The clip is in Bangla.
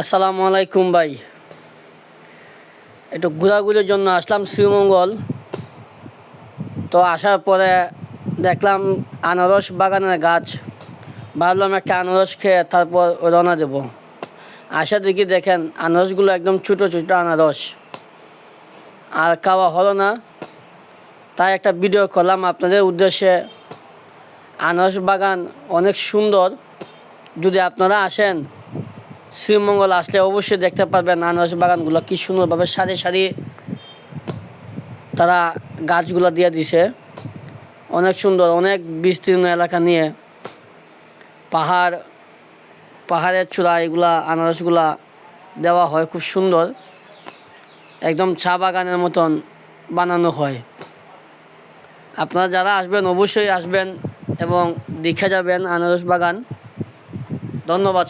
আসসালামু আলাইকুম ভাই। একটু ঘোরাঘুরির জন্য আসলাম শ্রীমঙ্গল তো আসার পরে দেখলাম আনারস বাগানের গাছ। ভাবলাম একটা আনারস খেয়ে তারপর রওনা দেব। আসা দেখি দেখেন আনারসগুলো একদম ছোটো ছোটো আনারস। আর খাওয়া হলো না। তাই একটা ভিডিও করলাম আপনাদের উদ্দেশ্যে। আনারস বাগান অনেক সুন্দর। যদি আপনারা আসেন শ্রীমঙ্গল আসলে অবশ্যই দেখতে পারবেন আনারস বাগানগুলো কি সুন্দরভাবে সারি সারি তারা গাছগুলো দিয়ে দিছে। অনেক সুন্দর, অনেক বিস্তীর্ণ এলাকা নিয়ে পাহাড়, পাহাড়ের চূড়া এগুলা, আনারসগুলা দেওয়া হয়, খুব সুন্দর। একদম চা বাগানের মতন বানানো হয়। আপনারা যারা আসবেন অবশ্যই আসবেন এবং দেখে যাবেন আনারস বাগান। ধন্যবাদ।